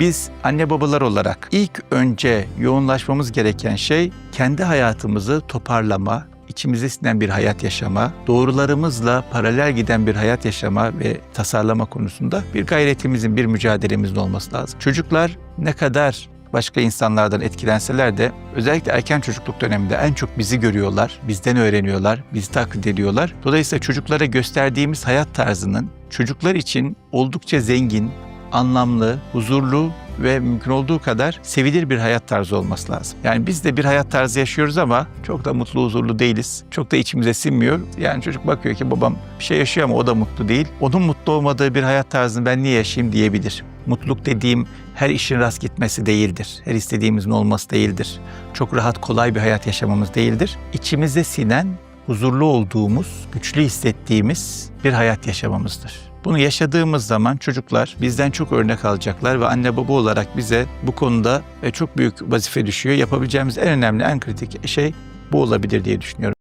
Biz anne babalar olarak ilk önce yoğunlaşmamız gereken şey kendi hayatımızı toparlama, içimize sinen bir hayat yaşama, doğrularımızla paralel giden bir hayat yaşama ve tasarlama konusunda bir gayretimizin, bir mücadelemizin olması lazım. Çocuklar ne kadar başka insanlardan etkilenseler de özellikle erken çocukluk döneminde en çok bizi görüyorlar, bizden öğreniyorlar, bizi taklit ediyorlar. Dolayısıyla çocuklara gösterdiğimiz hayat tarzının çocuklar için oldukça zengin, anlamlı, huzurlu ve mümkün olduğu kadar sevilir bir hayat tarzı olması lazım. Yani biz de bir hayat tarzı yaşıyoruz ama çok da mutlu, huzurlu değiliz. Çok da içimize sinmiyor. Yani çocuk bakıyor ki babam bir şey yaşıyor ama o da mutlu değil. Onun mutlu olmadığı bir hayat tarzını ben niye yaşayayım diyebilir. Mutluluk dediğim her işin rast gitmesi değildir. Her istediğimizin olması değildir. Çok rahat, kolay bir hayat yaşamamız değildir. İçimize sinen, huzurlu olduğumuz, güçlü hissettiğimiz bir hayat yaşamamızdır. Bunu yaşadığımız zaman çocuklar bizden çok örnek alacaklar ve anne baba olarak bize bu konuda e, çok büyük vazife düşüyor. Yapabileceğimiz en önemli, en kritik şey bu olabilir diye düşünüyorum.